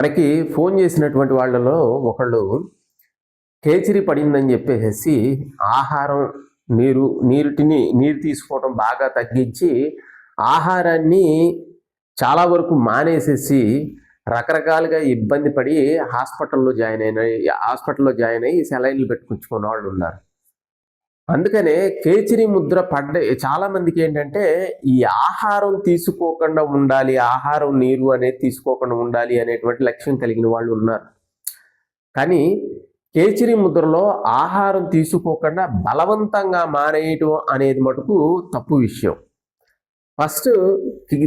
మనకి ఫోన్ చేసినటువంటి వాళ్ళలో ఒకళ్ళు కేచరి పడిందని చెప్పేసి ఆహారం నీరు నీరుటిని నీరు తీసుకోవడం బాగా తగ్గించి ఆహారాన్ని చాలా వరకు మానేసేసి రకరకాలుగా ఇబ్బంది పడి హాస్పిటల్లో జాయిన్ అయిన హాస్పిటల్లో జాయిన్ అయ్యి సెలైన్లు పెట్టుకుంచుకున్న వాళ్ళు ఉన్నారు. అందుకనే కేచిరి ముద్ర పడ్డ చాలా మందికి ఏంటంటే ఈ ఆహారం తీసుకోకుండా ఉండాలి ఆహారం నీరు అనేది తీసుకోకుండా ఉండాలి అనేటువంటి లక్ష్యం కలిగిన వాళ్ళు ఉన్నారు. కానీ కేచిరి ముద్రలో ఆహారం తీసుకోకుండా బలవంతంగా మానేయటం అనేది మటుకు తప్పు విషయం. ఫస్ట్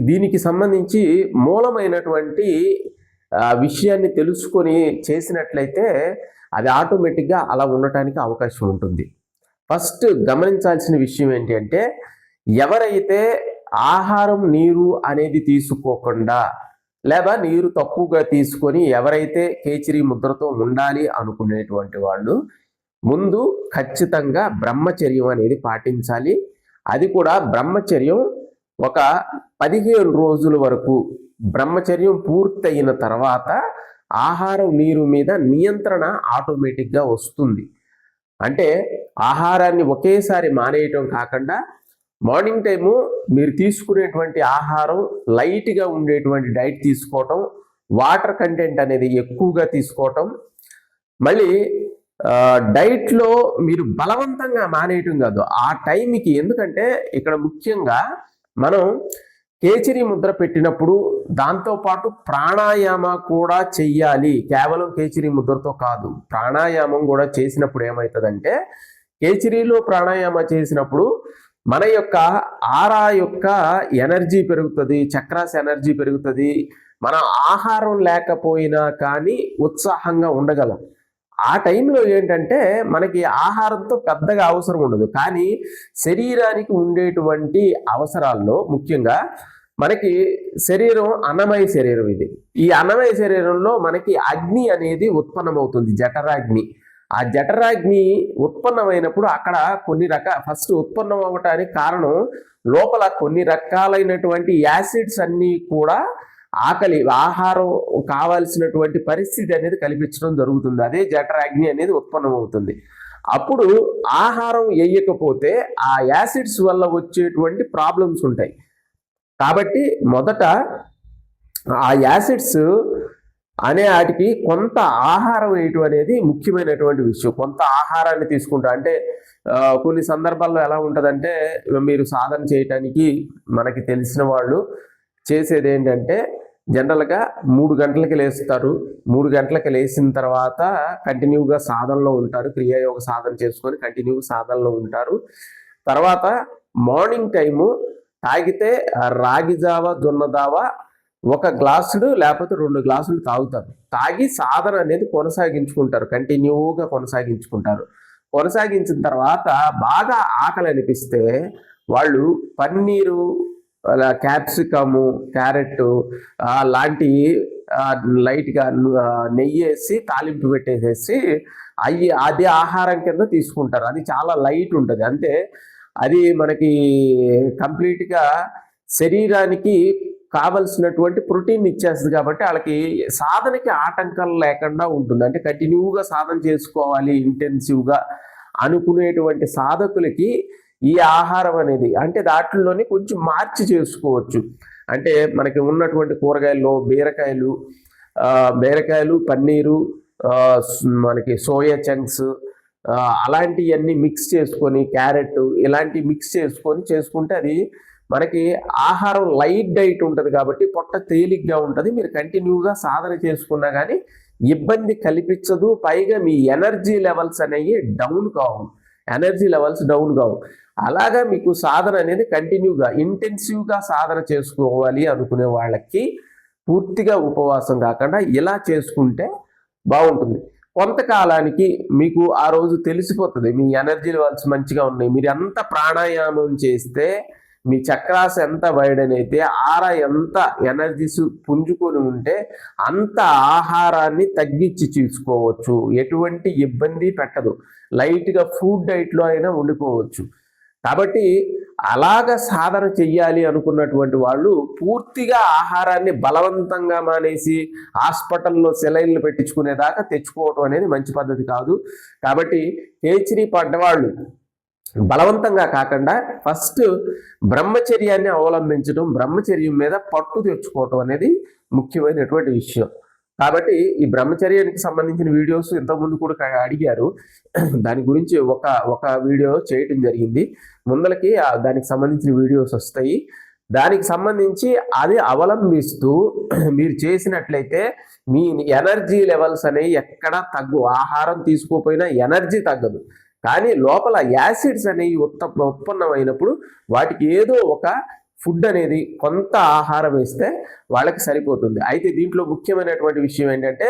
దీనికి సంబంధించి మూలమైనటువంటి విషయాన్ని తెలుసుకొని చేసినట్లయితే అది ఆటోమేటిక్గా అలా ఉండటానికి అవకాశం ఉంటుంది. ఫస్ట్ గమనించాల్సిన విషయం ఏంటి అంటే ఎవరైతే ఆహారం నీరు అనేది తీసుకోకుండా లేదా నీరు తక్కువగా తీసుకొని ఎవరైతే కేచిరి ముద్రతో ఉండాలి అనుకునేటువంటి వాళ్ళు ముందు ఖచ్చితంగా బ్రహ్మచర్యం అనేది పాటించాలి. అది కూడా బ్రహ్మచర్యం ఒక పదిహేను రోజుల వరకు బ్రహ్మచర్యం పూర్తయిన తర్వాత ఆహారం నీరు మీద నియంత్రణ ఆటోమేటిక్గా వస్తుంది. అంటే ఆహారాన్ని ఒకేసారి మానేయటం కాకుండా మార్నింగ్ టైము మీరు తీసుకునేటువంటి ఆహారం లైట్గా ఉండేటువంటి డైట్ తీసుకోవటం వాటర్ కంటెంట్ అనేది ఎక్కువగా తీసుకోవటం మళ్ళీ డైట్లో మీరు బలవంతంగా మానేయటం కాదు. ఆ టైంకి ఎందుకంటే ఇక్కడ ముఖ్యంగా మనం కేచరి ముద్ర పెట్టినప్పుడు దాంతోపాటు ప్రాణాయామ కూడా చెయ్యాలి. కేవలం కేచరి ముద్రతో కాదు. ప్రాణాయామం కూడా చేసినప్పుడు ఏమవుతుందంటే కేచరిలో ప్రాణాయామ చేసినప్పుడు మన యొక్క ఆరా యొక్క ఎనర్జీ పెరుగుతుంది చక్రాస్ ఎనర్జీ పెరుగుతుంది. మన ఆహారం లేకపోయినా కానీ ఉత్సాహంగా ఉండగలం. ఆ టైంలో ఏంటంటే మనకి ఆహారంతో పెద్దగా అవసరం ఉండదు. కానీ శరీరానికి ఉండేటువంటి అవసరాల్లో ముఖ్యంగా మనకి శరీరం అన్నమయ శరీరం ఇది. ఈ అన్నమయ శరీరంలో మనకి అగ్ని అనేది ఉత్పన్నమవుతుంది జఠరాగ్ని. ఆ జఠరాగ్ని ఉత్పన్నమైనప్పుడు అక్కడ కొన్ని రకాల ఫస్ట్ ఉత్పన్నం అవ్వటానికి కారణం లోపల కొన్ని రకాలైనటువంటి యాసిడ్స్ అన్నీ కూడా ఆకలి ఆహారం కావాల్సినటువంటి పరిస్థితి అనేది కల్పించడం జరుగుతుంది. అదే జఠరాగ్ని అనేది ఉత్పన్నం అవుతుంది అప్పుడు ఆహారం వేయకపోతే ఆ యాసిడ్స్ వల్ల వచ్చేటువంటి ప్రాబ్లమ్స్ ఉంటాయి. కాబట్టి మొదట ఆ యాసిడ్స్ అనే వాటికి కొంత ఆహారం వేయటం అనేది ముఖ్యమైనటువంటి విషయం. కొంత ఆహారాన్ని తీసుకుంటా. అంటే కొన్ని సందర్భాల్లో ఎలా ఉంటుందంటే మీరు సాధన చేయటానికి మనకి తెలిసిన వాళ్ళు చేసేది ఏంటంటే జనరల్గా మూడు గంటలకి లేస్తారు. మూడు గంటలకి లేచిన తర్వాత కంటిన్యూగా సాధనలో ఉంటారు. క్రియాయోగ సాధన చేసుకొని కంటిన్యూగా సాధనలో ఉంటారు. తర్వాత మార్నింగ్ టైము తాగితే రాగి జావ జొన్న జావ ఒక గ్లాసుడు లేకపోతే రెండు గ్లాసులు తాగుతారు. తాగి సాధన అనేది కొనసాగించుకుంటారు. కంటిన్యూగా కొనసాగించుకుంటారు. కొనసాగించిన తర్వాత బాగా ఆకలి అనిపిస్తే వాళ్ళు పన్నీరు అలా క్యాప్సికము క్యారెట్ లాంటి లైట్గా నెయ్యి వేసి తాలింపు పెట్టేసేసి అవి అదే ఆహారం కింద తీసుకుంటారు. అది చాలా లైట్ ఉంటుంది. అంటే అది మనకి కంప్లీట్గా శరీరానికి కావలసినటువంటి ప్రోటీన్ ఇచ్చేస్తుంది కాబట్టి వాళ్ళకి సాధనకి ఆటంకాలు లేకుండా ఉంటుంది. అంటే కంటిన్యూగా సాధన చేసుకోవాలి ఇంటెన్సివ్గా అనుకునేటువంటి సాధకులకి ఈ ఆహారం అనేది అంటే దాంట్లోనే కొంచెం మార్చి చేసుకోవచ్చు. అంటే మనకి ఉన్నటువంటి కూరగాయల్లో బీరకాయలు బీరకాయలు పన్నీరు మనకి సోయా చంక్స్ అలాంటివన్నీ మిక్స్ చేసుకొని క్యారెట్ ఇలాంటి మిక్స్ చేసుకొని చేసుకుంటే అది మనకి ఆహారం లైట్ డైట్ ఉంటుంది కాబట్టి పొట్ట తేలిగ్గా ఉంటుంది. మీరు కంటిన్యూగా సాధన చేసుకున్నా కానీ ఇబ్బంది కల్పించదు. పైగా మీ ఎనర్జీ లెవెల్స్ అనేవి డౌన్ కావు ఎనర్జీ లెవెల్స్ డౌన్ కావు అలాగా మీకు సాధన అనేది కంటిన్యూగా ఇంటెన్సివ్గా సాధన చేసుకోవాలి అనుకునే వాళ్ళకి పూర్తిగా ఉపవాసం కాకుండా ఇలా చేసుకుంటే బాగుంటుంది. కొంతకాలానికి మీకు ఆ రోజు తెలిసిపోతుంది. మీ ఎనర్జీ లెవెల్స్ మంచిగా ఉన్నాయి. మీరు ఎంత ప్రాణాయామం చేస్తే మీ చక్రాస్ ఎంత వైడన్ అయితే ఎంత ఎనర్జీస్ పుంజుకొని ఉంటే అంత ఆహారాన్ని తగ్గించి తీసుకోవచ్చు ఎటువంటి ఇబ్బంది పెట్టదు. లైట్గా ఫుడ్ డైట్లో అయినా వండుకోవచ్చు. కాబట్టి అలాగ సాధన చెయ్యాలి అనుకున్నటువంటి వాళ్ళు పూర్తిగా ఆహారాన్ని బలవంతంగా మానేసి హాస్పిటల్లో సెలైన్లు పెట్టించుకునేదాకా తెచ్చుకోవటం అనేది మంచి పద్ధతి కాదు. కాబట్టి కేచిరి పడ్డవాళ్ళు బలవంతంగా కాకుండా ఫస్ట్ బ్రహ్మచర్యాన్ని అవలంబించడం బ్రహ్మచర్యం మీద పట్టు తెచ్చుకోవటం అనేది ముఖ్యమైనటువంటి విషయం. కాబట్టి ఈ బ్రహ్మచర్యానికి సంబంధించిన వీడియోస్ ఇంతకుముందు కూడా అడిగారు. దాని గురించి ఒక ఒక వీడియో చేయటం జరిగింది. ముందలకి దానికి సంబంధించిన వీడియోస్ వస్తాయి. దానికి సంబంధించి అది అవలంబిస్తూ మీరు చేసినట్లయితే మీ ఎనర్జీ లెవెల్స్ అనేవి ఎక్కడ తగ్గు ఆహారం తీసుకోపోయినా ఎనర్జీ తగ్గదు. కానీ లోపల యాసిడ్స్ అనేవి ఉత్త ఉత్పన్నమైనప్పుడు వాటికి ఏదో ఒక ఫుడ్ అనేది కొంత ఆహారం వేస్తే వాళ్ళకి సరిపోతుంది. అయితే దీంట్లో ముఖ్యమైనటువంటి విషయం ఏంటంటే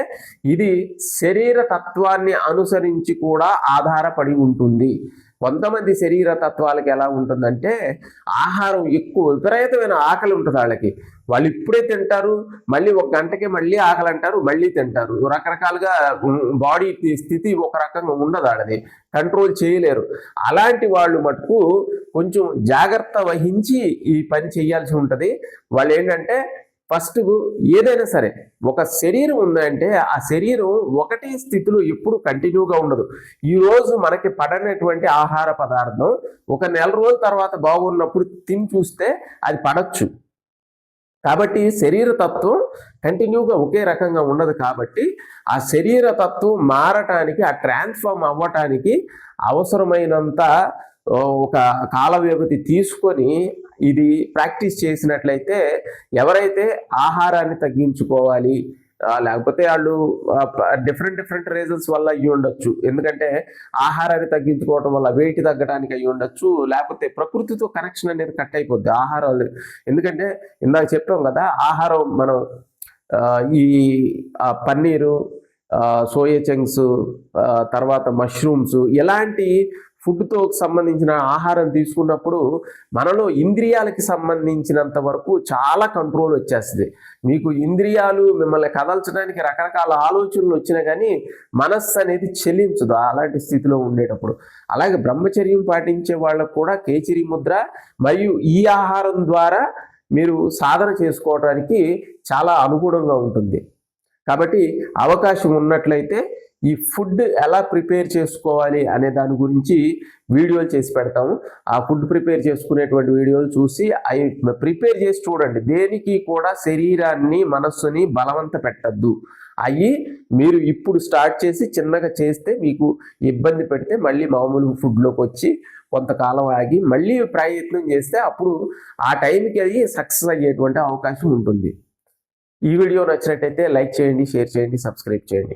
ఇది శరీర తత్వాన్ని అనుసరించి కూడా ఆధారపడి ఉంటుంది. కొంతమంది శరీర తత్వాలకి ఎలా ఉంటుందంటే ఆహారం ఎక్కువ విపరీతమైన ఆకలి ఉంటుంది వాళ్ళకి. వాళ్ళు ఇప్పుడే తింటారు మళ్ళీ ఒక గంటకే మళ్ళీ ఆకలి అంటారు మళ్ళీ తింటారు. రకరకాలుగా బాడీ స్థితి ఒక రకంగా ఉండదు వాళ్ళది. కంట్రోల్ చేయలేరు. అలాంటి వాళ్ళు మటుకు కొంచెం జాగ్రత్త వహించి ఈ పని చేయాల్సి ఉంటుంది. వాళ్ళు ఏంటంటే ఫస్ట్ ఏదైనా సరే ఒక శరీరం ఉందంటే ఆ శరీరం ఒకటే స్థితిలో ఎప్పుడు కంటిన్యూగా ఉండదు. ఈరోజు మనకి పడనటువంటి ఆహార పదార్థం ఒక నెల రోజుల తర్వాత బాగున్నప్పుడు తిని చూస్తే అది పడచ్చు. కాబట్టి శరీర తత్వం కంటిన్యూగా ఒకే రకంగా ఉండదు కాబట్టి ఆ శరీర తత్వం మారటానికి ఆ ట్రాన్స్ఫార్మ్ అవ్వటానికి అవసరమైనంత ఒక కాల వ్యవధి తీసుకొని ఇది ప్రాక్టీస్ చేసినట్లయితే ఎవరైతే ఆహారాన్ని తగ్గించుకోవాలి లేకపోతే వాళ్ళు డిఫరెంట్ డిఫరెంట్ రీజన్స్ వల్ల అయ్యి ఉండొచ్చు. ఎందుకంటే ఆహారాన్ని తగ్గించుకోవడం వల్ల వెయిట్ తగ్గడానికి అయ్యి ఉండొచ్చు లేకపోతే ప్రకృతితో కనెక్షన్ అనేది కట్ అయిపోద్ది ఆహారం ఎందుకంటే ఇందాక చెప్పాం కదా ఆహారం మనం ఈ పన్నీరు సోయా చంక్స్ తర్వాత మష్రూమ్స్ ఇలాంటి ఫుడ్తో సంబంధించిన ఆహారం తీసుకున్నప్పుడు మనలో ఇంద్రియాలకి సంబంధించినంత వరకు చాలా కంట్రోల్ వచ్చేస్తుంది. మీకు ఇంద్రియాలు మిమ్మల్ని కదల్చడానికి రకరకాల ఆలోచనలు వచ్చినా కానీ మనస్సు అనేది చెల్లించదు అలాంటి స్థితిలో ఉండేటప్పుడు. అలాగే బ్రహ్మచర్యం పాటించే వాళ్ళకు కూడా కేచరి ముద్ర మరియు ఈ ఆహారం ద్వారా మీరు సాధన చేసుకోవడానికి చాలా అనుగుణంగా ఉంటుంది. కాబట్టి అవకాశం ఉన్నట్లయితే ఈ ఫుడ్ ఎలా ప్రిపేర్ చేసుకోవాలి అనే దాని గురించి వీడియోలు చేసి పెడతాము. ఆ ఫుడ్ ప్రిపేర్ చేసుకునేటువంటి వీడియోలు చూసి అవి ప్రిపేర్ చేసి చూడండి. దేనికి కూడా శరీరాన్ని మనస్సుని బలవంత పెట్టద్దు. అవి మీరు ఇప్పుడు స్టార్ట్ చేసి చిన్నగా చేస్తే మీకు ఇబ్బంది పెడితే మళ్ళీ మామూలు ఫుడ్లోకి వచ్చి కొంతకాలం ఆగి మళ్ళీ ప్రయత్నం చేస్తే అప్పుడు ఆ టైంకి అది సక్సెస్ అయ్యేటువంటి అవకాశం ఉంటుంది. ఈ వీడియో నచ్చినట్టయితే లైక్ చేయండి షేర్ చేయండి సబ్స్క్రైబ్ చేయండి.